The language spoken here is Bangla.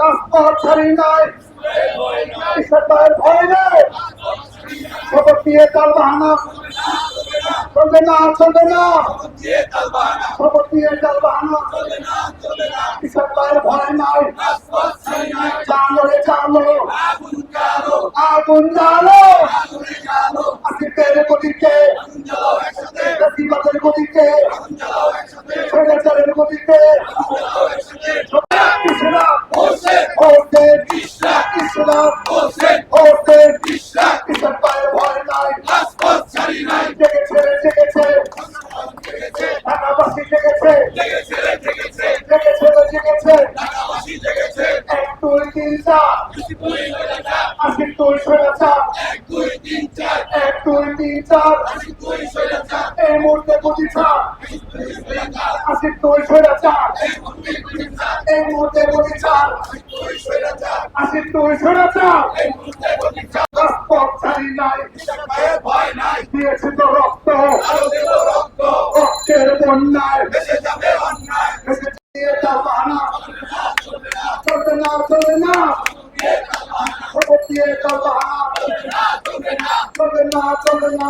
রাজপথ ছাড়ি নাই। কিসের ভয়ের ভয় নেই। খবর দিয়ে চাল বাহানা। চলবে না চলবে না। খবর দিয়ে চাল বাহানা। কিসের ভয়ের ভয় নাই। জানো রে জানো আগুন জ্বালো। আসিফের গতিতে প্রতিবাদের গতিতে। ইসলাম ভোটের কিসের পায়ের ভয় নাই জেগেছে রে জেগেছে ঢাকাবাসী জেগেছে জেগেছে রে জেগেছে এক দুই তিন চার আশি দুই স্বৈরাচার এক দুই তিন চার এই মুহূর্তে গতি ছাড় আশি দুই স্বৈরাচার এই মুহূর্তে গতি ছাড় আশি দুই স্বৈরাচার রাজপথ ছাড়ি নাই। দিয়েছে তো রক্ত। রক্তের বন্যায়। ভেসে দিয়ে তার বাহানা। চলবে না চলবে না। খবর দিয়ে তার বাহানা। চলবে না চলবে না।